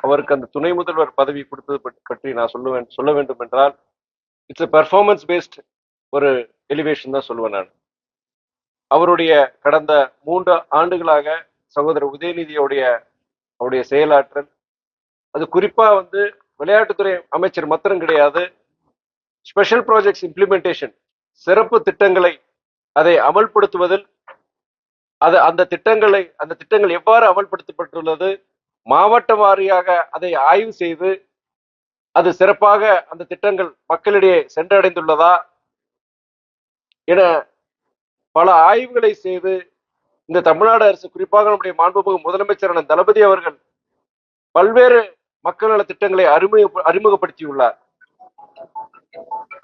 அவருக்கு அந்த துணை முதல்வர் பதவி கொடுத்தது பற்றி- பற்றி நான் சொல்லுவேன் சொல்ல வேண்டும் என்றால் இட்ஸ் எ பெர்ஃபார்மன்ஸ் பேஸ்ட் ஒரு எலிவேஷன் தான் சொல்லுவேன் நான். அவருடைய கடந்த மூன்று ஆண்டுகளாக சகோதரர் உதயநிதியோடைய அவருடைய செயலாற்றல் அது குறிப்பாக வந்து விளையாட்டுத்துறை அமைச்சர் மாத்திரம் கிடையாது ஸ்பெஷல் ப்ராஜெக்ட்ஸ் இம்ப்ளிமெண்டேஷன் சிறப்பு திட்டங்களை அதை அமல்படுத்துவதில் அது அந்த திட்டங்களை அந்த திட்டங்கள் எவ்வாறு அமல்படுத்தப்பட்டுள்ளது மாவட்ட வாரியாக அதை ஆய்வு செய்து அது சிறப்பாக அந்த திட்டங்கள் மக்களிடையே சென்றடைந்துள்ளதா என பல ஆய்வுகளை செய்து இந்த தமிழ்நாடு அரசு குறிப்பாக நம்முடைய மாண்புமிகு முதலமைச்சரான தளபதி அவர்கள் பல்வேறு மக்கள் நல திட்டங்களை அறிமுக அறிமுகப்படுத்தியுள்ளார்.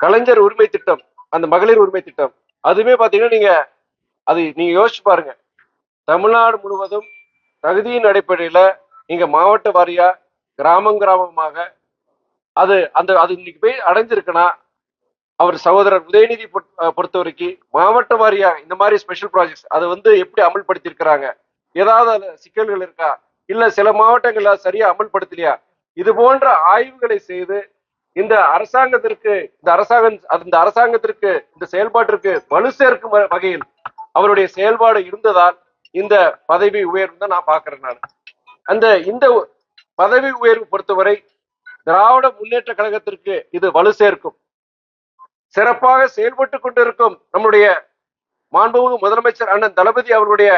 கலைஞர் உரிமை திட்டம் அந்த மகளிர் உரிமை திட்டம் அதுவுமே பாத்தீங்கன்னா நீங்க அது நீங்க யோசிச்சு பாருங்க. தமிழ்நாடு முழுவதும் தகுதியின் அடிப்படையில நீங்க மாவட்ட வாரியா கிராமம் கிராமமாக அது அந்த அது இன்னைக்கு போய் அடைஞ்சிருக்குன்னா அவர் சகோதரர் உதயநிதி பொறுத்த பொறுத்த வரைக்கும் மாவட்ட வாரியா இந்த மாதிரி ஸ்பெஷல் ப்ராஜெக்ட்ஸ் அதை வந்து எப்படி அமல்படுத்திருக்கிறாங்க ஏதாவது அதுல சிக்கல்கள் இருக்கா? இல்ல சில மாவட்டங்கள்ல சரியா அமல்படுத்தலையா? இது போன்ற ஆய்வுகளை செய்து இந்த அரசாங்கத்திற்கு இந்த அரசாங்கம் அந்த அரசாங்கத்திற்கு இந்த செயல்பாட்டிற்கு வலு சேர்க்கும் வ- வகையில் அவருடைய செயல்பாடு இருந்ததால் இந்த பதவி உயர்வு தான் நான் பாக்குறேன் நான். அந்த இந்த பதவி உயர்வு பொறுத்தவரை திராவிட முன்னேற்ற கழகத்திற்கு இது வலு சேர்க்கும். சிறப்பாக செயல்பட்டு கொண்டிருக்கும் நம்முடைய மாண்புமிகு முதலமைச்சர் அண்ணன் தளபதி அவர்களுடைய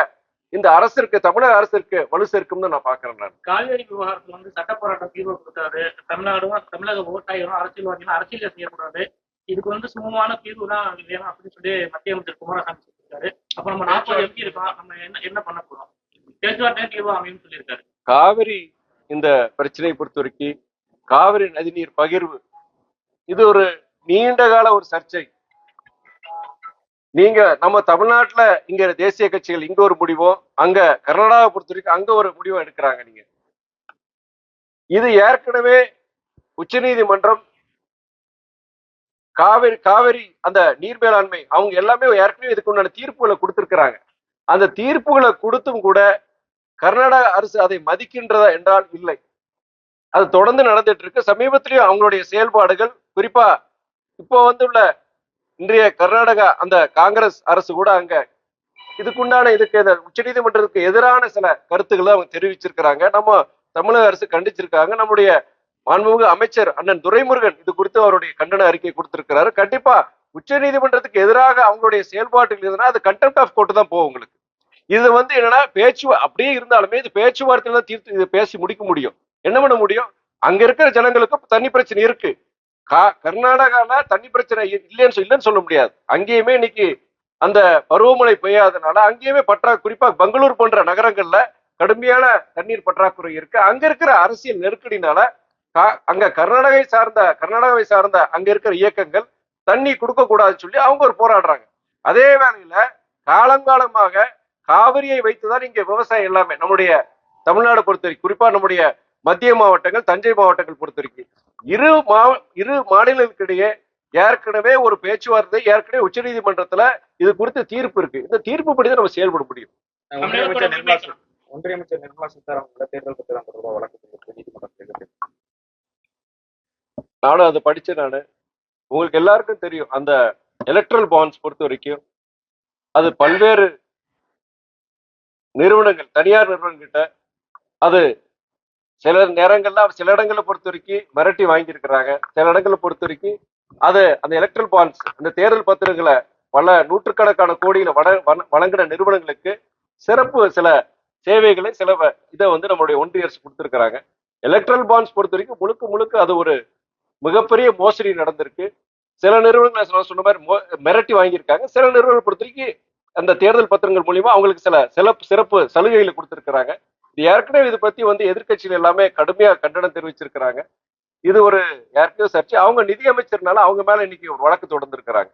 இந்த அரசிற்கு தமிழக அரசிற்கு வலு சேர்க்கும்னு நான் பாக்குறேன் நான். காவேரி விவகாரத்துல வந்து சட்ட போராட்டம் தீர்வு கொடுத்தாரு. தமிழ்நாடும் தமிழக விவசாயிகளும் அரசியல்வாதிகளும் அரசியல செய்யக்கூடாது. இதுக்கு வந்து சுமமான தீர்வு தான் வேணும் அப்படின்னு சொல்லி மத்திய அமைச்சர் குமாரசாமி சொல்லியிருக்காரு. அப்ப நம்ம நாற்பது எம்பி இருக்கோம் நம்ம என்ன என்ன பண்ண போறோம்? பேச்சுவார்த்தை தீர்வு அமையும் சொல்லியிருக்காரு. காவிரி இந்த பிரச்சனையை பொறுத்த வரைக்கும் காவிரி நதிநீர் பகிர்வு. இது ஒரு நீண்ட கால ஒரு சர்ச்சை. நீங்க நம்ம தமிழ்நாட்டுல இங்க தேசிய கட்சிகள் இங்க ஒரு முடிவோ அங்க கர்நாடகாவை பொறுத்த வரைக்கும் அங்க ஒரு முடிவோ எடுக்கிறாங்க நீங்க. இது ஏற்கனவே உச்சநீதிமன்றம் காவிரி காவிரி அந்த நீர் மேலாண்மை அவங்க எல்லாமே ஏற்கனவே இதுக்கு உண்டான தீர்ப்புகளை கொடுத்துருக்குறாங்க. அந்த தீர்ப்புகளை கொடுத்தும் கூட கர்நாடக அரசு அதை மதிக்கின்றதா என்றால் இல்லை. அது தொடர்ந்து நடந்துட்டு இருக்கு. சமீபத்திலேயும் அவங்களுடைய செயல்பாடுகள் குறிப்பா இப்போ வந்துள்ள இன்றைய கர்நாடகா அந்த காங்கிரஸ் அரசு கூட அங்க இதுக்குண்டான இதுக்கு இந்த உச்சநீதிமன்றத்துக்கு எதிரான சில கருத்துக்களை அவங்க தெரிவிச்சிருக்கிறாங்க. நம்ம தமிழக அரசு கண்டிச்சிருக்காங்க. நம்முடைய மாண்புமிகு அமைச்சர் அண்ணன் துரைமுருகன் இது குறித்து அவருடைய கண்டன அறிக்கை கொடுத்திருக்கிறாரு. கண்டிப்பா உச்சநீதிமன்றத்துக்கு எதிராக அவங்களுடைய செயல்பாட்டுகள் இருந்ததுன்னா அது கண்டெம்ட் ஆஃப் கோர்ட் தான் போகும் உங்களுக்கு. இது வந்து என்னன்னா பேச்சு அப்படியே இருந்தாலுமே இது பேச்சுவார்த்தையில தான் தீர்த்து இதை பேசி முடிக்க முடியும். என்ன பண்ண முடியும்? அங்க இருக்கிற ஜனங்களுக்கு தண்ணி பிரச்சனை இருக்கு. கா கர்நாடகால தண்ணி பிரச்சனை இல்லைன்னு இல்லைன்னு சொல்ல முடியாது. அங்கேயுமே இன்னைக்கு அந்த பருவமழை பெய்யாதனால அங்கேயுமே பற்றா குறிப்பா பெங்களூர் போன்ற நகரங்கள்ல கடுமையான தண்ணீர் பற்றாக்குறை இருக்கு. அங்க இருக்கிற அரசியல் நெருக்கடினால கா- அங்க கர்நாடகை சார்ந்த கர்நாடகாவை சார்ந்த அங்க இருக்கிற இயக்கங்கள் தண்ணி கொடுக்க கூடாதுன்னு சொல்லி அவங்க ஒரு போராடுறாங்க. அதே வேளையில காலங்காலமாக காவிரியை வைத்துதான் இங்க விவசாயம் எல்லாமே. நம்முடைய தமிழ்நாடு பொறுத்த வரைக்கும் குறிப்பா நம்முடைய மத்திய மாவட்டங்கள் தஞ்சை மாவட்டங்கள் பொறுத்த வரைக்கும் இரு மா இரு மாநிலங்களுக்கிடையே ஏற்கனவே ஒரு பேச்சுவார்த்தை ஏற்கனவே உச்சநீதிமன்றத்துல இது குறித்து தீர்ப்பு இருக்கு. இந்த தீர்ப்பு படி தான் நம்ம செயல்பட முடியும். ஒன்றிய அமைச்சர் நிர்மலா சீதாராமன் தேர்தல் பத்திரம் தொடர்பாக வழக்கு நீதிமன்றத்தில் இருக்கு. நானும் அதை படிச்சேன் நானு. உங்களுக்கு எல்லாருக்கும் தெரியும் அந்த எலக்ட்ரல் பாண்ட்ஸ் பொறுத்த வரைக்கும் அது பல்வேறு நிறுவனங்கள் தனியார் நிறுவனங்கிட்ட அது சில நேரங்கள்ல சில இடங்களை பொறுத்த வரைக்கும் மிரட்டி வாங்கியிருக்கிறாங்க. சில இடங்களை பொறுத்த வரைக்கும் அது அந்த எலக்ட்ரல் பாண்ட்ஸ் அந்த தேர்தல் பத்திரங்களை பல நூற்றுக்கணக்கான கோடியில வட வழங்கின நிறுவனங்களுக்கு சிறப்பு சில சேவைகளை சில இதை வந்து நம்மளுடைய ஒன்றிய அரசு கொடுத்துருக்கிறாங்க. எலக்ட்ரல் பாண்ட்ஸ் பொறுத்த வரைக்கும் முழுக்க முழுக்க அது ஒரு மிகப்பெரிய மோசடி நடந்திருக்கு. சில நிறுவனங்கள் நான் சொன்ன மாதிரி மோ- மிரட்டி வாங்கியிருக்காங்க. சில நிறுவனங்கள் பொறுத்த வரைக்கும் அந்த தேர்தல் பத்திரங்கள் மூலியமா அவங்களுக்கு சில சிறப்பு சிறப்பு சலுகைகளை கொடுத்திருக்கிறாங்க. இது ஏற்கனவே இது பத்தி வந்து எதிர்கட்சிகள் எல்லாமே கடுமையா கண்டனம் தெரிவிச்சிருக்கிறாங்க. இது ஒரு ஏற்கனவே சர்ச்சை. அவங்க நிதியமைச்சர்னால அவங்க மேல இன்னைக்கு ஒரு வழக்கு தொடர்ந்துருக்கிறாங்க.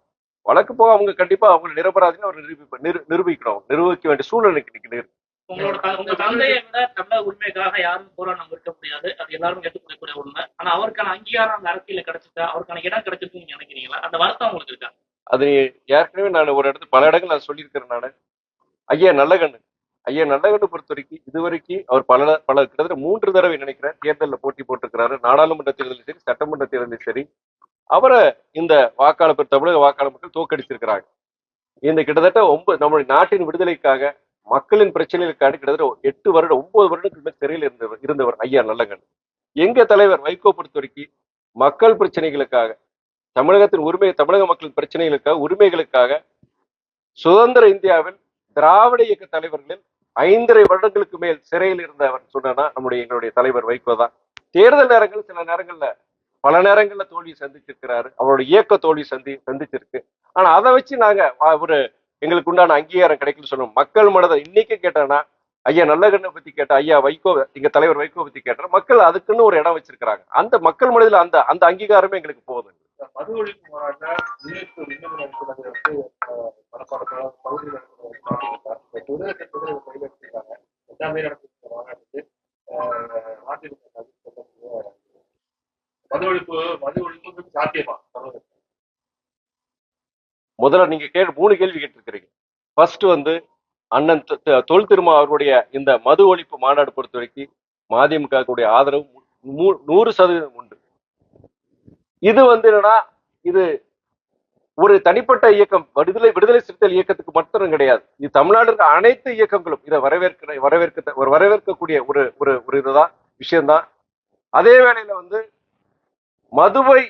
வழக்கு போக அவங்க கண்டிப்பா அவங்க நிரபராதின்னு அவர் நிரூபி நிரூபிக்கணும். நிரூபிக்க வேண்டிய சூழ்நிலைக்கு இன்னைக்கு இருக்கு. உங்களோட உங்க தந்தையை விட தமிழக உரிமைக்காக யாரும் போராட்டம் இருக்க முடியாது. அது எல்லாரும் ஏற்றுக்கொள்ளக்கூடிய உண்மை. ஆனா அவருக்கான அங்கீகாரம் அந்த அரசியல கிடைச்சிட்டா அவருக்கான இடம் கிடைச்சிருக்கு நீங்க நினைக்கிறீங்களா? அந்த வருத்தம் உங்களுக்கு இருக்கா? அது ஏற்கனவே நான் ஒரு இடத்துல பல இடங்கள் நான் சொல்லியிருக்கிறேன் நான். ஐயா நல்லகண்ணு. ஐயா நல்லகண்ணு பொறுத்த வரைக்கும் இதுவரைக்கும் அவர் பல பல கிட்டத்தட்ட மூன்று தடவை நினைக்கிறேன் தேர்தலில் போட்டி போட்டிருக்கிறாரு. நாடாளுமன்ற தேர்தலும் சரி சட்டமன்ற தேர்தலும் சரி. அவரை இந்த வாக்காளர் தமிழக வாக்காளர் மக்கள் தோக்கடிச்சிருக்கிறாங்க இந்த கிட்டத்தட்ட ஒன்பது நம்முடைய நாட்டின் விடுதலைக்காக மக்களின் பிரச்சனைகளுக்காக கிட்டத்தட்ட எட்டு வருடம் ஒன்பது வருடத்துக்கு மேல் சிறையில் இருந்தவர் இருந்தவர் ஐயா நல்லகண்ணு. எங்க தலைவர் வைகோ பொறுத்த வரைக்கும் மக்கள் பிரச்சனைகளுக்காக தமிழகத்தின் உரிமை தமிழக மக்களின் பிரச்சனைகளுக்காக உரிமைகளுக்காக சுதந்திர இந்தியாவில் திராவிட இயக்க தலைவர்களில் ஐந்தரை வருடங்களுக்கு மேல் சிறையில் இருந்தவர் சொன்னா நம்முடைய எங்களுடைய தலைவர் வைகோ தான் தேர்தல் நேரங்கள் சில நேரங்கள்ல பல நேரங்கள்ல தோல்வி சந்திச்சிருக்கிறாரு. அவருடைய இயக்க தோல்வி சந்தி சந்திச்சிருக்கு. ஆனா அதை வச்சு நாங்க வா- ஒரு எங்களுக்கு உண்டான அங்கீகாரம் கிடைக்கல சொல்லணும் மக்கள் மனதை இன்னைக்கு கேட்டானா ஐயா நல்லகண்ணை பத்தி கேட்ட ஐயா வைகோ எங்க தலைவர் வைகோ பத்தி கேட்டா மக்கள் அதுக்குன்னு ஒரு இடம் வச்சிருக்கிறாங்க. அந்த மக்கள் மனதில் அந்த அந்த அங்கீகாரமே எங்களுக்கு போதும் மது ஒழிப்பு போராட்ட நீட்டு விண்ணப்பம் நடத்துறது வந்து மனப்பாடத்தோட பகுதியில் இருக்கிற கையில் எடுத்துருக்காங்க எல்லாமே நடத்திட்டு மாநாட்டுக்கு நாட்டில் மது ஒழிப்பு மது ஒழிப்பு சாத்தியமா? முதல்ல நீங்க கேட்டு மூணு கேள்வி கேட்டிருக்கிறீங்க. ஃபர்ஸ்ட் வந்து அண்ணன் தொ- தொல் திருமா அவருடைய இந்த மது ஒழிப்பு மாநாடு பொறுத்த வரைக்கும் மதிமுக ஆதரவு நூறு சதவீதம் இது வந்து என்னன்னா இது ஒரு தனிப்பட்ட இயக்கம் விடுதலை விடுதலை சிறுத்தைகள் இயக்கத்துக்கு மட்டும் கிடையாது. இது தமிழ்நாடு இருக்க அனைத்து இயக்கங்களும் இதை வரவேற்கிற வரவேற்க ஒரு வரவேற்கக்கூடிய ஒரு ஒரு ஒரு இதுதான் விஷயம்தான். அதே வேளையில வந்து மதுவை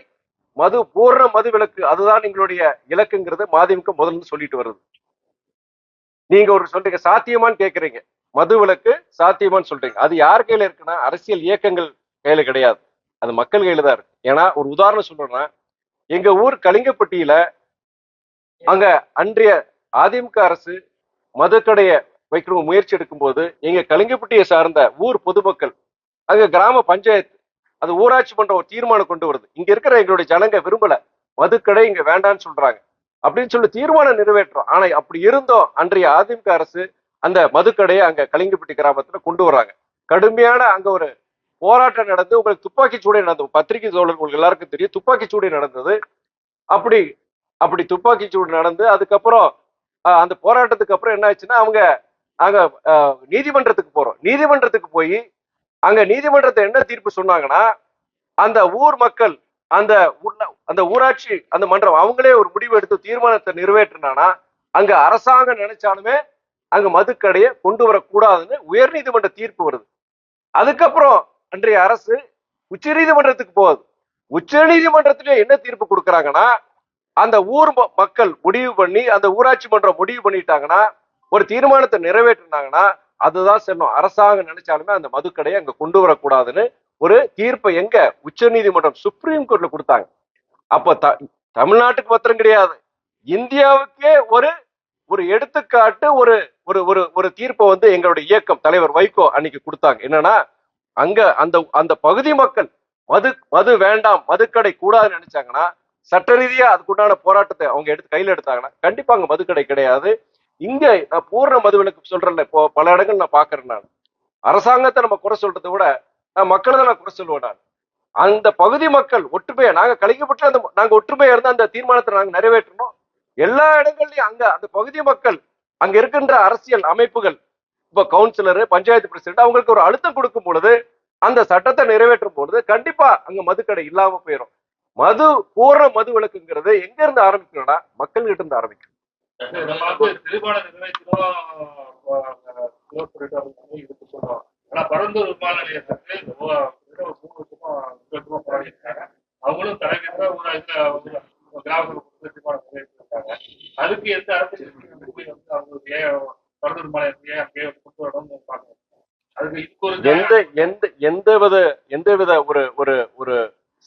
மது பூர்ண மது விலக்கு அதுதான் எங்களுடைய இலக்குங்கிறது மதிமுக முதல்ல சொல்லிட்டு வருது. நீங்க ஒரு சொல்றீங்க சாத்தியமான்னு கேக்குறீங்க. மது விலக்கு சாத்தியமான்னு சொல்றீங்க. அது யார் கையில இருக்குன்னா அரசியல் இயக்கங்கள் கையில கிடையாது. அது மக்கள் கையில தான் இருக்கு. ஏன்னா ஒரு உதாரணம் சொல்றேன்னா எங்க ஊர் கலிங்கப்பட்டியில அங்க அன்றைய அதிமுக அரசு மதுக்கடையை வைக்கிற முயற்சி எடுக்கும்போது எங்க கலிங்கப்பட்டியை சார்ந்த ஊர் பொதுமக்கள் அங்க கிராம பஞ்சாயத்து அது ஊராட்சி மன்றம் ஒரு தீர்மானம் கொண்டு வருது. இங்க இருக்கிற எங்களுடைய ஜனங்க விரும்பல. மதுக்கடை இங்க வேண்டாம்னு சொல்றாங்க. அப்படின்னு சொல்லி தீர்மானம் நிறைவேற்றோம் ஆனா அப்படி இருந்தோம். அன்றைய அதிமுக அரசு அந்த மதுக்கடையை அங்க கலிங்கப்பட்டி கிராமத்துல கொண்டு வர்றாங்க. கடுமையான அங்க ஒரு போராட்டம் நடந்து உங்களுக்கு துப்பாக்கி சூடை நடந்தது. பத்திரிகை தோழர் உங்களுக்கு எல்லாருக்கும் தெரியும் துப்பாக்கி சூடை நடந்தது. அப்படி அப்படி துப்பாக்கி சூடு நடந்து அதுக்கப்புறம் அந்த போராட்டத்துக்கு அப்புறம் என்ன ஆச்சுன்னா அவங்க அங்க நீதிமன்றத்துக்கு போறோம். நீதிமன்றத்துக்கு போய் அங்க நீதிமன்றத்தை என்ன தீர்ப்பு சொன்னாங்கன்னா அந்த ஊர் மக்கள் அந்த உள்ள- அந்த ஊராட்சி அந்த மன்றம் அவங்களே ஒரு முடிவு எடுத்து தீர்மானத்தை நிறைவேற்றினானா அங்க அரசாங்கம் நினைச்சாலுமே அங்க மதுக்கடையை கொண்டு வரக்கூடாதுன்னு உயர்நீதிமன்ற தீர்ப்பு வருது. அதுக்கப்புறம் அன்றைய அரசு உச்சநீதிமன்றத்துக்கு போகுது. உச்சநீதிமன்றத்திலே என்ன தீர்ப்பு கொடுக்குறாங்கன்னா அந்த ஊர் ம- மக்கள் முடிவு பண்ணி அந்த ஊராட்சி மன்றம் முடிவு பண்ணிட்டாங்கன்னா ஒரு தீர்மானத்தை நிறைவேற்றினாங்கன்னா அதுதான் செல்லும். அரசாங்கம் நினைச்சாலுமே அந்த மதுக்கடையை அங்க கொண்டு வரக்கூடாதுன்னு ஒரு தீர்ப்பை எங்க உச்சநீதிமன்றம் சுப்ரீம் கோர்ட்ல கொடுத்தாங்க. அப்ப த தமிழ்நாட்டுக்கு மாத்திரம் கிடையாது. இந்தியாவுக்கே ஒரு ஒரு எடுத்துக்காட்டு ஒரு ஒரு ஒரு ஒரு தீர்ப்பை வந்து எங்களுடைய இயக்கம் தலைவர் வைகோ அன்னைக்கு கொடுத்தாங்க. என்னன்னா அங்க அந்த அந்த பகுதி மக்கள் மது மது வேண்டாம் மதுக்கடை கூடாதுன்னு நினைச்சாங்கன்னா சட்ட ரீதியா அதுக்குண்டான போராட்டத்தை அவங்க எடுத்து கையில எடுத்தாங்கன்னா கண்டிப்பா அங்க மதுக்கடை கிடையாது. இங்க நான் பூர்ண மதுவிலக்கு சொல்றேன்ல இப்போ பல இடங்கள் நான் பாக்குறேன் நான். அரசாங்கத்தை நம்ம குறை சொல்றதை விட நான் மக்களை தான் நான் குறை சொல்லுவேன் நான். அந்த பகுதி மக்கள் ஒற்றுமையா நாங்க கலைக்கப்பட்டு அந்த நாங்க ஒற்றுமையா இருந்து அந்த தீர்மானத்தை நாங்க நிறைவேற்றணும். எல்லா இடங்கள்லயும் அங்க அந்த பகுதி மக்கள் அங்க இருக்கின்ற அரசியல் அமைப்புகள் கவுன்சிலர் பஞ்சாயத்து பிரசிடென்ட் அவங்களுக்கு ஒரு அழுத்தம் கொடுக்கும் பொழுது அந்த சட்டத்தை நிறைவேற்றும் பொழுது கண்டிப்பா அங்க மதுக்கடை இல்லாம போயிடும் மது பூர்ண மது விலக்குங்கிறது எங்க இருந்து ஆரம்பிக்கணும்னா மக்கள் கிட்ட இருந்து ஆரம்பிக்கும். நம்ம வந்து இந்த ஊ- அவங்களும் தலைமையாக ஒரு கிராமத்தில் அதுக்கு எந்த அரசு அவங்களுக்கு ஏன் பரந்தூர் விமான நிலையத்தை ஏன் அப்படியே கொண்டு வரணும்னு பார்க்கணும் அதுக்கு இதுக்கு ஒரு எந்த எந்த எந்த வித எந்த வித ஒரு ஒரு ஒரு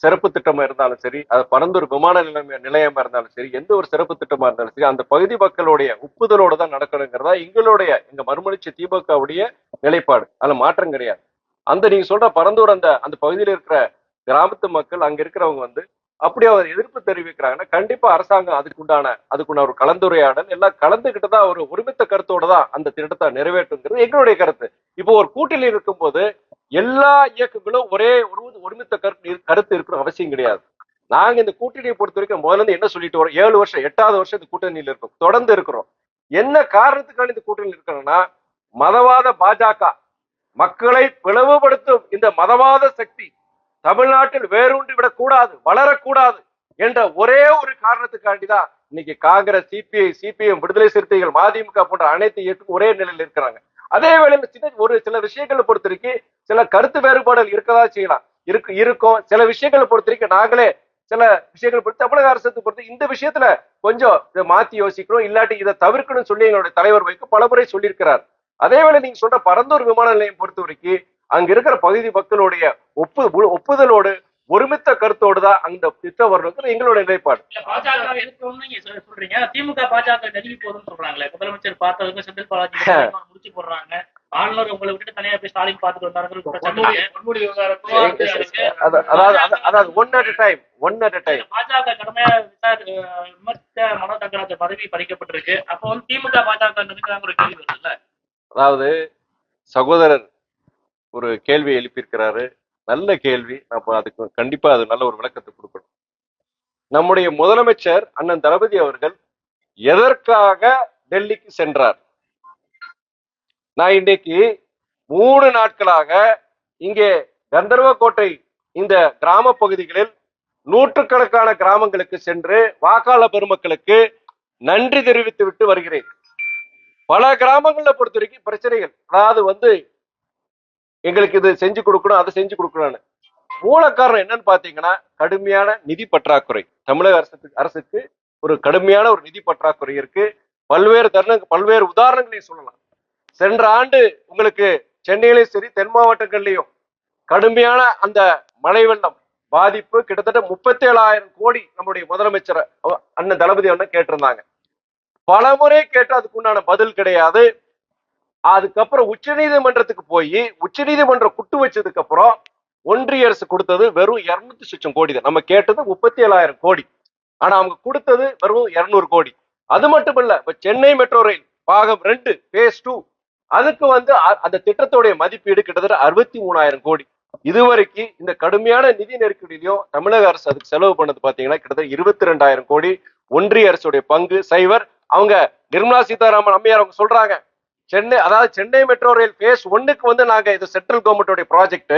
சிறப்பு திட்டமா இருந்தாலும் சரி அது பரந்தூர் விமான நிலையம் நிலையமா இருந்தாலும் சரி எந்த ஒரு சிறப்பு திட்டமா இருந்தாலும் சரி அந்த பகுதி மக்களுடைய ஒப்புதலோட தான் நடக்கணுங்கிறதா எங்களுடைய எங்க மறுமலர்ச்சி திமுகவுடைய நிலைப்பாடு. அதுல மாற்றம் கிடையாது. அந்த நீங்க சொல்ற பரந்தூர் அந்த அந்த பகுதியில் இருக்கிற கிராமத்து மக்கள் அங்க இருக்கிறவங்க வந்து அப்படி அவர் எதிர்ப்பு தெரிவிக்கிறாங்கன்னா கண்டிப்பா அரசாங்கம் அதுக்குண்டான அதுக்குண்டான ஒரு கலந்துரையாடல் எல்லாம் கலந்துகிட்டு தான் ஒரு ஒருமித்த கருத்தோட தான் அந்த திட்டத்தை நிறைவேற்றுங்கிறது எங்களுடைய கருத்து. இப்போ ஒரு கூட்டணியில் இருக்கும்போது எல்லா இயக்கங்களும் ஒரே ஒரு ஒருமித்த கருத்து கருத்து இருக்கிற அவசியம் கிடையாது. நாங்க இந்த கூட்டணியை பொறுத்த வரைக்கும் முதல்ல இருந்து என்ன சொல்லிட்டு வரோம்? ஏழு வருஷம் எட்டாவது வருஷம் இந்த கூட்டணியில் இருக்கும். தொடர்ந்து இருக்கிறோம். என்ன காரணத்துக்கான இந்த கூட்டணியில் இருக்கிறோம்னா மதவாத பாஜக மக்களை பிளவுபடுத்தும் இந்த மதவாத சக்தி தமிழ்நாட்டில் வேரூன்றி விடக்கூடாது வளரக்கூடாது. என்ற ஒரே ஒரு காரணத்துக்காண்டி தான் இன்னைக்கு காங்கிரஸ் சிபிஐ சிபிஎம் விடுதலை சிறுத்தைகள் மதிமுக போன்ற அனைத்து இயக்கம் ஒரே நிலையில் இருக்கிறாங்க. அதே வேளையில் சின்ன ஒரு சில விஷயங்களை பொறுத்த வரைக்கும் சில கருத்து வேறுபாடுகள் இருக்கதா செய்யலாம். இருக்கு இருக்கும். சில விஷயங்களை பொறுத்த வரைக்கும் நாங்களே சில விஷயங்களை பொறுத்து தமிழக அரசு பொறுத்து இந்த விஷயத்துல கொஞ்சம் இதை மாத்தி யோசிக்கணும். இல்லாட்டி இதை தவிர்க்கணும்னு சொல்லி எங்களுடைய தலைவர் வைக்க பலமுறை சொல்லியிருக்கிறார். அதே வேளை நீங்க சொல்ற பரந்தூர் விமான நிலையம் பொறுத்த வரைக்கும் அங்க இருக்கிற பகுதி மக்களுடைய ஒப்பு ஒப்புதலோடு ஒருமித்த கருத்தோடு தான் அந்த திட்டம் வரணுங்கிறது எங்களோட நிலைப்பாடு. பாஜக சொல்றீங்க. திமுக பாஜக நெருங்கி போகுதுன்னு சொல்றாங்களே. முதலமைச்சர் பார்த்ததுக்கு செந்தில் பாலாஜி முடிச்சு போடுறாங்க. ஆளுநர் உங்களை விட்டுட்டு தனியா போய் ஸ்டாலின் விவகாரத்துல அத- அதாவது அத- அதாவது one at time one at time பாஜக கடுமையா விமர்சித்த மனோ தங்கராஜ் பதவி பறிக்கப்பட்டிருக்கு. அப்போ வந்து திமுக பாஜக நெருங்கிறாங்க ஒரு கேள்வி வருதுல்ல. அதாவது சகோதரர் ஒரு கேள்வி எழுப்பியிருக்கிறாரு. நல்ல கேள்வி. நம்ம அதுக்கு கண்டிப்பா அது நல்ல ஒரு விளக்கத்தை கொடுக்கணும். நம்முடைய முதலமைச்சர் அண்ணன் தளபதி அவர்கள் எதற்காக டெல்லிக்கு சென்றார்? நான் இன்னைக்கு மூணு நாட்களாக இங்கே கந்தர்வக்கோட்டை இந்த கிராம பகுதிகளில் நூற்றுக்கணக்கான கிராமங்களுக்கு சென்று வாக்காள பெருமக்களுக்கு நன்றி தெரிவித்து விட்டு வருகிறேன். பல கிராமங்களில் பொறுத்த வரைக்கும் பிரச்சனைகள். அதாவது வந்து எங்களுக்கு இது செஞ்சு கொடுக்கணும் அதை செஞ்சு கொடுக்கணும்னு. மூல காரணம் என்னன்னு பாத்தீங்கன்னா கடுமையான நிதி பற்றாக்குறை. தமிழக அரசுக்கு அரசுக்கு ஒரு கடுமையான ஒரு நிதி பற்றாக்குறை இருக்கு. பல்வேறு தருண பல்வேறு உதாரணங்களையும் சொல்லலாம். சென்ற ஆண்டு உங்களுக்கு சென்னையிலையும் சரி தென் மாவட்டங்கள்லையும் கடுமையான அந்த மழை வெள்ளம் பாதிப்பு கிட்டத்தட்ட முப்பத்தி ஏழாயிரம் கோடி நம்முடைய முதலமைச்சர் அண்ணன் தளபதி அண்ணன் கேட்டிருந்தாங்க. பலமுறை கேட்டு அதுக்குண்டான பதில் கிடையாது. அதுக்கப்புறம் உச்சநீதிமன்றத்துக்கு போய் உச்சநீதிமன்றம் குட்டு வச்சதுக்கு அப்புறம் ஒன்றிய அரசு கொடுத்தது வெறும் இருநூத்தி சுச்சம் கோடி தான். நம்ம கேட்டது முப்பத்தி ஏழாயிரம் கோடி. ஆனா அவங்க கொடுத்தது வெறும் இருநூறு கோடி. அது மட்டும் இல்ல இப்ப சென்னை மெட்ரோ ரயில் பாகம் ரெண்டு பேஸ் டூ அதுக்கு வந்து அந்த திட்டத்தோடைய மதிப்பீடு கிட்டத்தட்ட அறுபத்தி மூணாயிரம் கோடி. இதுவரைக்கும் இந்த கடுமையான நிதி நெருக்கடியிலையும் தமிழக அரசு அதுக்கு செலவு பண்ணது பாத்தீங்கன்னா கிட்டத்தட்ட இருபத்தி ரெண்டாயிரம் கோடி. ஒன்றிய அரசுடைய பங்கு சைவர் அவங்க நிர்மலா சீதாராமன் அம்மையார் அவங்க சொல்றாங்க. சென்னை அதாவது சென்னை மெட்ரோ ரயில் ஃபேஸ் ஒன்னுக்கு வந்து நாங்கள் இது சென்ட்ரல் கவர்மெண்டோட ப்ராஜெக்ட்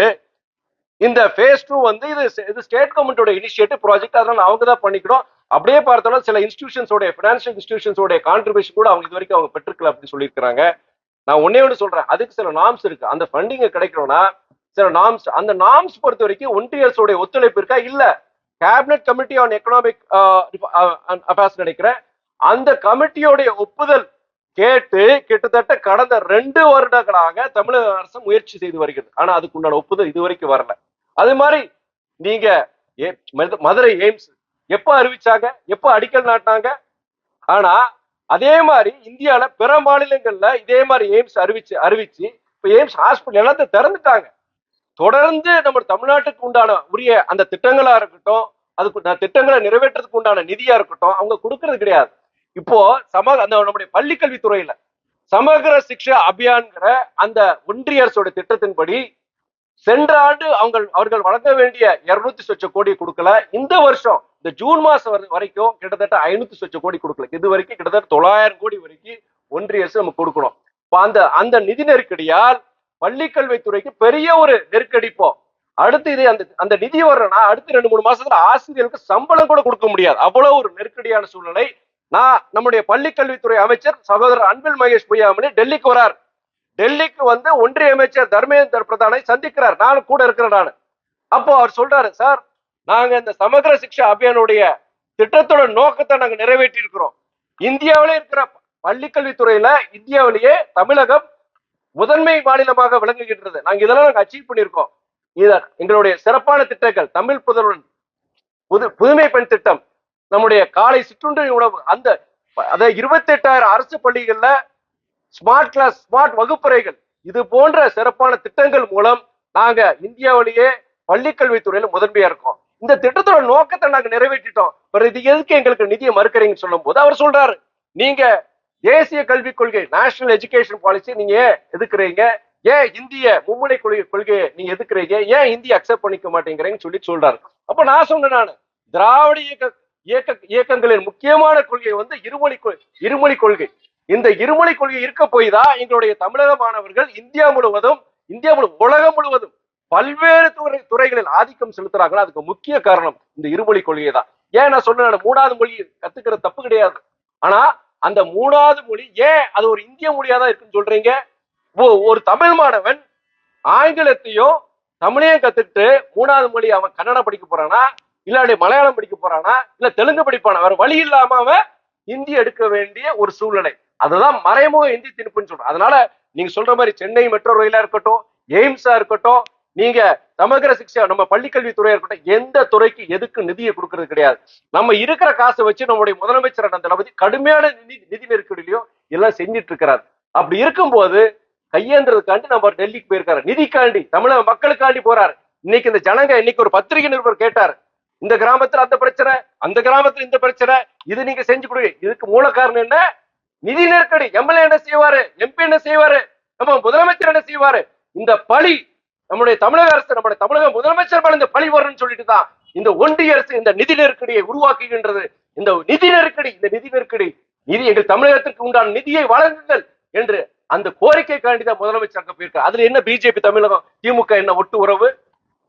இந்த ஃபேஸ் டூ வந்து இது இது ஸ்டேட் கவர்மெண்டோட இனிஷியேட்டிவ் ப்ராஜெக்ட் அதனால அவங்க தான் பண்ணிக்கிறோம். அப்படியே பார்த்தாலும் சில இன்ஸ்டிடியூஷன்ஸோட ஃபினான்ஷியல் இன்ஸ்டிடியூஷன்ஸோட கான்ட்ரிபியூஷன் கூட அவங்க இது வரைக்கும் அவங்க பெற்றுக்கல அப்படின்னு சொல்லியிருக்காங்க நான் ஒன்னே ஒன்று சொல்றேன். அதுக்கு சில நாம்ஸ் இருக்கு. அந்த ஃபண்டிங் கிடைக்கணும்னா சில நாம்ஸ் அந்த நாம்ஸ் பொறுத்த வரைக்கும் ஒன்றிய ஒத்துழைப்பு இருக்கா? இல்ல. Cabinet committee on economic affairs நினைக்கிறேன். அந்த கமிட்டியோடைய ஒப்புதல் கேட்டு கிட்டத்தட்ட கடந்த ரெண்டு வருடங்களாக தமிழக அரசு முயற்சி செய்து வருகிறது. ஆனா அதுக்குண்டான ஒப்புதல் இதுவரைக்கும் வரல. அது மாதிரி நீங்க மதுரை எய்ம்ஸ் எப்ப அறிவிச்சாங்க? எப்ப அடிக்கல் நாட்டினாங்க? ஆனா அதே மாதிரி இந்தியால பிற மாநிலங்கள்ல இதே மாதிரி எய்ம்ஸ் அறிவிச்சு அறிவிச்சு இப்ப எய்ம்ஸ் ஹாஸ்பிட்டல் எல்லாத்தையும் திறந்துட்டாங்க. தொடர்ந்து நம்ம தமிழ்நாட்டுக்கு உண்டான உரிய அந்த திட்டங்களா இருக்கட்டும் அதுக்கு திட்டங்களை நிறைவேற்றதுக்கு உண்டான நிதியா இருக்கட்டும் அவங்க கொடுக்கறது கிடையாது. இப்போ சம அந்த நம்முடைய பள்ளிக்கல்வித்துறையில சமகர சிக்ஷா அபியான்கிற அந்த ஒன்றிய அரசோட திட்டத்தின்படி சென்ற ஆண்டு அவங்க அவர்கள் வழங்க வேண்டிய இருநூத்தி சொச்ச கோடி கொடுக்கல. இந்த வருஷம் இந்த ஜூன் மாசம் வரைக்கும் கிட்டத்தட்ட ஐநூத்தி சொச்ச கோடி கொடுக்கல. இது வரைக்கும் கிட்டத்தட்ட தொள்ளாயிரம் கோடி வரைக்கும் ஒன்றிய அரசு நம்ம கொடுக்கணும். இப்போ அந்த அந்த நிதி நெருக்கடியால் பள்ளிக்கல்வித்துறைக்கு பெரிய ஒரு நெருக்கடி இப்போ. அடுத்து இது அந்த அந்த நிதி வரணும்னா அடுத்து ரெண்டு மூணு மாசத்துல ஆசிரியர்களுக்கு சம்பளம் கூட கொடுக்க முடியாது. அவ்வளவு ஒரு நெருக்கடியான சூழ்நிலை நான் நம்முடைய பள்ளிக்கல்வித்துறை அமைச்சர் சகோதரர் அன்பில் மகேஷ் பொய்யாமணி டெல்லிக்கு வரார். டெல்லிக்கு வந்து ஒன்றிய அமைச்சர் தர்மேந்திர பிரதானை சந்திக்கிறார். நானும் கூட இருக்கிறேன் நான். அப்போ அவர் சொல்றாரு சார் நாங்க இந்த சமகர சிக்ஷா அபியானுடைய திட்டத்தோட நோக்கத்தை நாங்க நிறைவேற்றி இருக்கிறோம் இந்தியாவிலே இருக்கிற பள்ளிக்கல்வித்துறையில இந்தியாவிலேயே தமிழகம் முதன்மை மாநிலமாக விளங்குகின்றது. நாங்க இதெல்லாம் நாங்க அச்சீவ் பண்ணியிருக்கோம். இத எங்களுடைய சிறப்பான திட்டங்கள் தமிழ் புதல்வன் புது புதுமை பெண் திட்டம் நம்முடைய காலை சிற்றுண்டி உணவு அந்த அதாவது இருபத்தி எட்டாயிரம் அரசு பள்ளிகள்ல ஸ்மார்ட் கிளாஸ் ஸ்மார்ட் வகுப்பறைகள் இது போன்ற சிறப்பான திட்டங்கள் மூலம் நாங்க இந்தியாவிலேயே பள்ளிக்கல்வித்துறையில முதன்மையா இருக்கோம். இந்த திட்டத்தோட நோக்கத்தை நாங்க நிறைவேற்றிட்டோம். இது எதுக்கு எங்களுக்கு நிதியை மறுக்கிறீங்கன்னு சொல்லும் போது அவர் சொல்றாரு நீங்க தேசிய கல்விக் கொள்கை நேஷனல் எஜுகேஷன் பாலிசி நீங்க ஏன் எதுக்குறீங்க? ஏன் இந்திய மும்முனை கொள்கை கொள்கையை நீங்க எதுக்குறீங்க? ஏன் இந்திய அக்செப்ட் பண்ணிக்க மாட்டேங்கிறீங்கன்னு சொல்லி சொல்றாரு. அப்ப நான் சொன்னேன் நானு திராவிட இயக்க இயக்க இயக்கங்களின் முக்கியமான கொள்கை வந்து இருமொழி கொள்கை இருமொழி கொள்கை. இந்த இருமொழி கொள்கை இருக்க போய் தான் எங்களுடைய தமிழக மாணவர்கள் இந்தியா முழுவதும் இந்தியா முழு உலகம் முழுவதும் பல்வேறு துறை துறைகளில் ஆதிக்கம் செலுத்துறாங்களா? அதுக்கு முக்கிய காரணம் இந்த இருமொழி கொள்கை தான். ஏன் நான் சொன்னேன் மூணாவது மொழி கத்துக்கிறது தப்பு கிடையாது. ஆனா அந்த மூணாவது மொழி ஏன் அது ஒரு இந்திய மொழியா தான் இருக்குன்னு சொல்றீங்க? ஓ- ஒரு தமிழ் மாணவன் ஆங்கிலத்தையும் தமிழையும் கத்துக்கிட்டு மூணாவது மொழி அவன் கன்னடம் படிக்க போறானா? இல்லாடி மலையாளம் படிக்க போறானா? இல்ல தெலுங்கு படிப்பானா? வேற வழி இல்லாம அவன் ஹிந்தி எடுக்க வேண்டிய ஒரு சூழ்நிலை. அதுதான் மறைமுக ஹிந்தி திணிப்புன்னு சொல்றோம். அதனால நீங்க சொல்ற மாதிரி சென்னை மெட்ரோ ரயிலா இருக்கட்டும் எய்ம்ஸா இருக்கட்டும் நீங்க சமகர சிக்ஷா நம்ம பள்ளிக்கல்வித்துறையா இருக்கட்டும் எந்த துறைக்கு எதுக்கு நிதியை கொடுக்கறது கிடையாது. நம்ம இருக்கிற காசை வச்சு நம்முடைய முதலமைச்சர் அண்ணன் தளபதி கடுமையான நிதி நிதி நெருக்கடியிலையும் எல்லாம் செஞ்சிட்டு இருக்கிறார். அப்படி இருக்கும்போது கையேந்திரதுக்காண்டி நம்ம டெல்லிக்கு போயிருக்காரு. நிதிக்காண்டி தமிழக மக்களுக்காண்டி போறாரு. இன்னைக்கு இந்த ஜனங்க இன்னைக்கு ஒரு பத்திரிகை நிருபர் கேட்டார். இந்த கிராமத்துல அந்த பிரச்சனை அந்த கிராமத்துல இந்த பிரச்சனை. இது நீங்க செஞ்சு கொடுங்க இதுக்கு மூல காரணம் என்ன? நிதி நெருக்கடி. எம்எல்ஏ என்ன செய்வாரு? எம்பி என்ன செய்வாரு? நம்ம முதலமைச்சர் என்ன செய்வாரு? இந்த பழி நம்முடைய தமிழக அரசு நம்முடைய தமிழக முதலமைச்சர் மேல இந்த பழி வரும்னு சொல்லிட்டு தான் இந்த ஒன்றிய அரசு இந்த நிதி நெருக்கடியை உருவாக்குகின்றது. இந்த நிதி நெருக்கடி இந்த நிதி நெருக்கடி நிதி எங்கள் தமிழகத்திற்கு உண்டான நிதியை வழங்குங்கள் என்று அந்த கோரிக்கைக்காண்டி தான் முதலமைச்சர் அங்க போயிருக்காரு. அதுல என்ன பிஜேபி தமிழகம் திமுக என்ன ஒட்டு உறவு?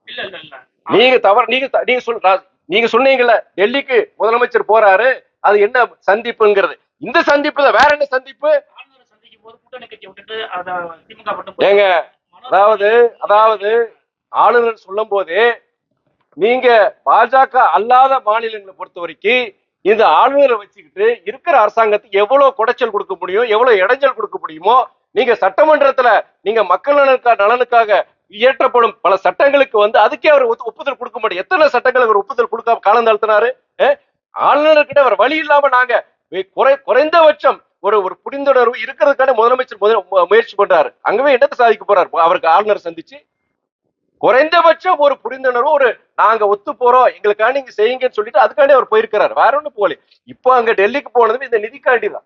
இல்ல இல்ல இல்ல. நீங்க தவறு நீங்க நீங்க சொல் நீங்க சொன்னீங்கல்ல டெல்லிக்கு முதலமைச்சர் போறாரு அது என்ன சந்திப்புங்கிறது? இந்த சந்திப்பு வேற என்ன சந்திப்பு? ஏங்க, அதாவது அதாவது ஆளுநர் சொல்லும் போதே நீங்க பாஜக அல்லாத மாநிலங்களை பொறுத்த வரைக்கும் இந்த ஆளுநரை வச்சுக்கிட்டு இருக்கிற அரசாங்கத்துக்கு எவ்வளவு குடைச்சல் கொடுக்க முடியும் எவ்வளவு இடைஞ்சல் கொடுக்க முடியுமோ நீங்க சட்டமன்றத்துல நீங்க மக்கள் நலனுக்கா நலனுக்காக இயற்றப்படும் பல சட்டங்களுக்கு வந்து அதுக்கே அவர் ஒத்து- ஒப்புதல் கொடுக்க மாட்டேன். எத்தனை சட்டங்களை அவர் ஒப்புதல் கொடுக்காம காலம் தாழ்த்தினாரு? ஆளுநர்கிட்ட அவர் வழி இல்லாம நாங்க குறை குறைந்தபட்சம் ஒரு ஒரு புரிந்துணர்வு இருக்கிறதுக்கான முதலமைச்சர் முதல் மு- முயற்சி பண்றாரு. அங்கவே என்னத்தை சாதிக்க போறாரு? அவருக்கு ஆளுநர் சந்திச்சு. குறைந்தபட்சம் ஒரு புரிந்துணர்வு ஒரு நாங்க ஒத்து போறோம் எங்களுக்காண்டி நீங்க செய்யுங்கன்னு சொல்லிட்டு அதுக்காண்டி அவர் போயிருக்கிறாரு. வேற ஒண்ணு போகல. இப்போ அங்க டெல்லிக்கு போனதும் இந்த நிதிக்காண்டி தான்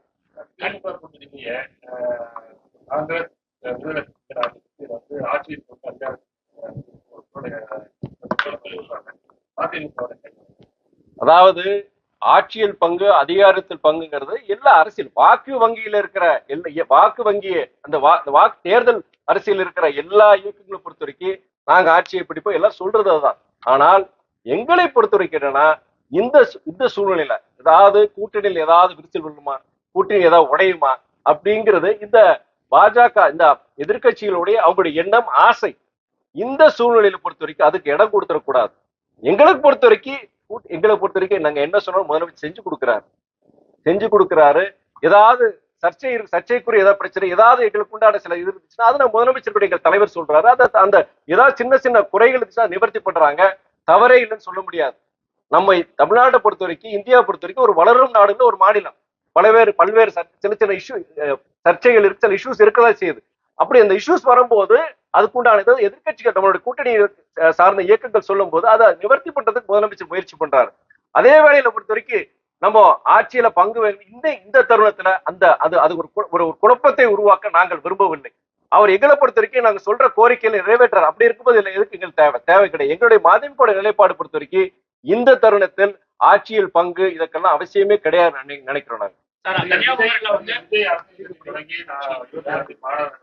காங்கிரஸ் வந்து ஆட்சியில் அதாவது ஆட்சியில் பங்கு அதிகாரத்தில் பங்குங்கிறது எல்லா அரசியல் வாக்கு வங்கியில இருக்கிற எல்லா வாக்கு வங்கி அந்த வா- வாக்கு தேர்தல் அரசியல் இருக்கிற எல்லா இயக்கங்களை பொறுத்த வரைக்கும் நாங்க ஆட்சியை பிடிப்போம் எல்லாம் சொல்றது அதுதான். ஆனால் எங்களை பொறுத்த வரைக்கும் என்னன்னா இந்த இந்த சூழ்நிலையில ஏதாவது கூட்டணியில் ஏதாவது விரிசல் விழுமா கூட்டணி ஏதாவது உடையுமா அப்படிங்கிறது இந்த பாஜக இந்த எதிர்க்கட்சிகளுடைய அவங்களுடைய எண்ணம் ஆசை இந்த சூழ்நிலையில பொறுத்த வரைக்கும் அதுக்கு இடம் கொடுத்துடக்கூடாது. எங்களுக்கு பொறுத்த வரைக்கும் எங்களை பொறுத்த வரைக்கும் நாங்க என்ன சொன்னாலும் முதலமைச்சர் செஞ்சு கொடுக்குறாரு. செஞ்சு கொடுக்குறாரு. ஏதாவது சர்ச்சை சர்ச்சைக்குரிய ஏதாவது பிரச்சனை ஏதாவது எங்களுக்கு உண்டான சில இது இருந்துச்சுன்னா அதை நான் முதலமைச்சருடைய எங்கள் தலைவர் சொல்றாரு. அதை அந்த ஏதாவது சின்ன சின்ன குறைகள் இருந்துச்சுன்னா நிவர்த்தி பண்றாங்க. தவறே இல்லைன்னு சொல்ல முடியாது. நம்ம தமிழ்நாட்டை பொறுத்த வரைக்கும் இந்தியாவை பொறுத்த வரைக்கும் ஒரு வளரும் நாடுன்னு ஒரு மாநிலம். பல்வேறு பல்வேறு சின்ன சின்ன இஷ்யூ சர்ச்சைகள் இருக்கு சில இஷ்யூஸ் இருக்கதா செய்யுது. அப்படி அந்த இஷ்யூஸ் வரும்போது அதுக்குண்டான ஏதாவது எதிர்க்கட்சிகள் நம்மளுடைய கூட்டணி சார்ந்த இயக்கங்கள் சொல்லும் போது அதை நிவர்த்தி பண்றதுக்கு முதலமைச்சர் முயற்சி பண்றாரு. அதே வேளையில பொறுத்த வரைக்கும் நம்ம ஆட்சியில பங்கு இந்த இந்த தருணத்துல அந்த அது அது ஒரு கு- ஒரு ஒரு குழப்பத்தை உருவாக்க நாங்கள் விரும்பவில்லை. அவர் எங்களை பொறுத்த வரைக்கும் நாங்க சொல்ற கோரிக்கையில நிறைவேற்றார். அப்படி இருக்கும்போது இல்லை எதுக்கு எங்களுக்கு தேவை? தேவை கிடையாது. எங்களுடைய மதிப்போட நிலைப்பாடு பொறுத்த வரைக்கும் இந்த தருணத்தில் ஆட்சியில் பங்கு இதற்கெல்லாம் அவசியமே கிடையாது நினை- நினைக்கிறோம் நாங்க. கன்னியாகுமரியில வந்து தொடங்கி மாணவர்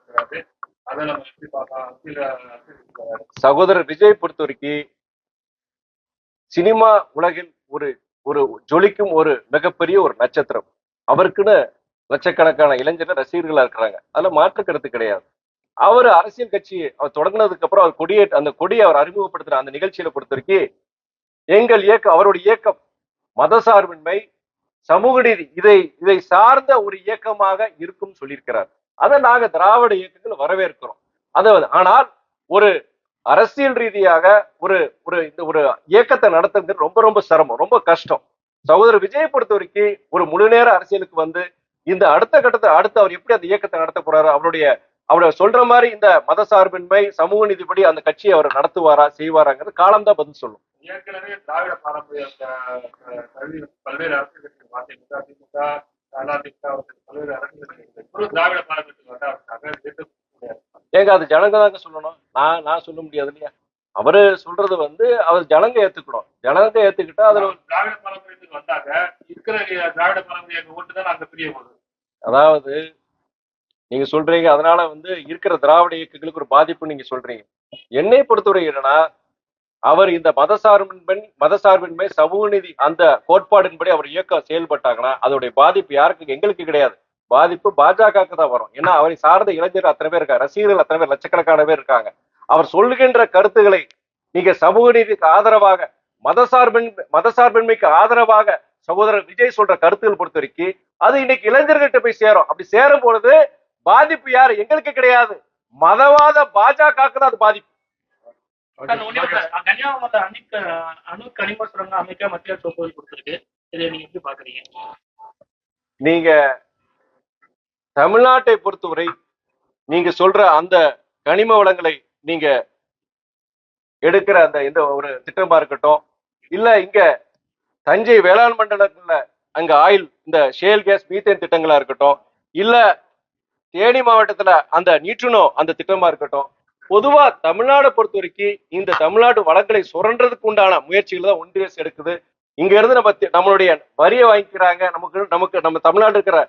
சகோதரர் விஜய் பொறுத்த வரைக்கும் சினிமா உலகில் ஒரு ஒரு ஜொலிக்கும் ஒரு மிகப்பெரிய ஒரு நட்சத்திரம். அவருக்குன்னு லட்சக்கணக்கான இளைஞர்கள் ரசிகர்களா இருக்கிறாங்க. அதுல மாற்று கருத்து கிடையாது. அவர் அரசியல் கட்சி அவர் தொடங்கினதுக்கு அப்புறம் அவர் கொடியே அந்த கொடியை அவர் அறிமுகப்படுத்தின அந்த நிகழ்ச்சியில பொறுத்த வரைக்கும் எங்கள் இயக்கம் அவருடைய இயக்கம் மதசார்பின்மை சமூக நீதி இதை இதை சார்ந்த ஒரு இயக்கமாக இருக்கும் சொல்லியிருக்கிறார். அதை நாங்க திராவிட இயக்கங்கள் வரவேற்கிறோம். அதாவது ஆனால் ஒரு அரசியல் ரீதியாக ஒரு ஒரு இந்த ஒரு இயக்கத்தை நடத்துறது ரொம்ப ரொம்ப சிரமம் ரொம்ப கஷ்டம். சகோதரர் விஜயை பொறுத்த வரைக்கும் ஒரு முழு நேர அரசியலுக்கு வந்து இந்த அடுத்த கட்டத்தை அடுத்து அவர் எப்படி அந்த இயக்கத்தை நடத்த போறாரு அவருடைய அவர் சொல்ற மாதிரி இந்த மதசார்பின்மை சமூக நீதிப்படி அந்த கட்சியை அவர் நடத்துவாரா செய்வாராங்கிறது காலம்தான் பதில் சொல்லும். ஏற்கனவே திராவிட பாரம்பரிய கல்வி பல்வேறு அரசியல் கட்சிகள் அதிமுக திமுக அதிமுக பல்வேறு கட்சிகள் திராவிட. ஏங்க அது ஜனங்க தாங்க சொல்லணும். நான் நான் சொல்ல முடியாது இல்லையா? அவரு சொல்றது வந்து அவர் ஜனங்க ஏத்துக்கணும். ஜனங்க ஏத்துக்கிட்டா அதுல திராவிட பாரம்பரியத்துக்கு வந்தாங்க இருக்கிற திராவிட பாரம்பரிய ஓட்டு தான் அங்க பிரிய போகுது அதாவது நீங்க சொல்றீங்க அதனால வந்து இருக்கிற திராவிட இயக்கங்களுக்கு ஒரு பாதிப்பு நீங்க சொல்றீங்க. என்னை பொறுத்தவரை என்னன்னா அவர் இந்த மதசார்பின்மை மதசார்பின்மை சமூக நீதி அந்த கோட்பாடின்படி அவர் இயக்கம் செயல்பட்டாங்கன்னா அதோடைய பாதிப்பு யாருக்கு? எங்களுக்கு கிடையாது. பாதிப்பு பாஜகவுக்கு தான் வரும். ஏன்னா அவரை சார்ந்த இளைஞர் அத்தனை பேர் இருக்காங்க. ரசிகர்கள் அத்தனை பேர் லட்சக்கணக்கான பேர் இருக்காங்க. அவர் சொல்லுகின்ற கருத்துக்களை நீங்க சமூக நீதிக்கு ஆதரவாக மதசார்பின் மதசார்பின்மைக்கு ஆதரவாக சகோதரர் விஜய் சொல்ற கருத்துக்கள் பொறுத்த வரைக்கும் அது இன்னைக்கு இளைஞர்கிட்ட போய் சேரும். அப்படி சேரும் பொழுது பாதிப்பு யாரு? எங்களுக்கு கிடையாது. மதவாத பாஜகவுக்கு தான் அது பாதிப்பு. அணு கனிம சுரங்க அமைக்க மத்திய அரசு ஒப்புதல் கொடுத்திருக்கு. இதை நீங்க எப்படி பாக்குறீங்க? நீங்க தமிழ்நாட்டை பொறுத்தவரை நீங்க சொல்ற அந்த கனிம வளங்களை நீங்க எடுக்கிற அந்த இந்த ஒரு திட்டமா இருக்கட்டும் இல்ல இங்க தஞ்சை வேளாண் மண்டலத்துல அங்க ஆயில் இந்த ஷேல் கேஸ் மீத்தேன் திட்டங்களா இருக்கட்டும் இல்ல தேனி மாவட்டத்துல அந்த நீற்றுனோ அந்த திட்டமா இருக்கட்டும் பொதுவா தமிழ்நாடை பொறுத்த வரைக்கும் இந்த தமிழ்நாடு வளங்களை சுரண்டதுக்கு உண்டான முயற்சிகள் தான் ஒன்றிய அரசு எடுக்குது. இங்க இருந்து நம்ம நம்மளுடைய வரியை வாங்கிக்கிறாங்க. நமக்கு நமக்கு நம்ம தமிழ்நாடு இருக்கிற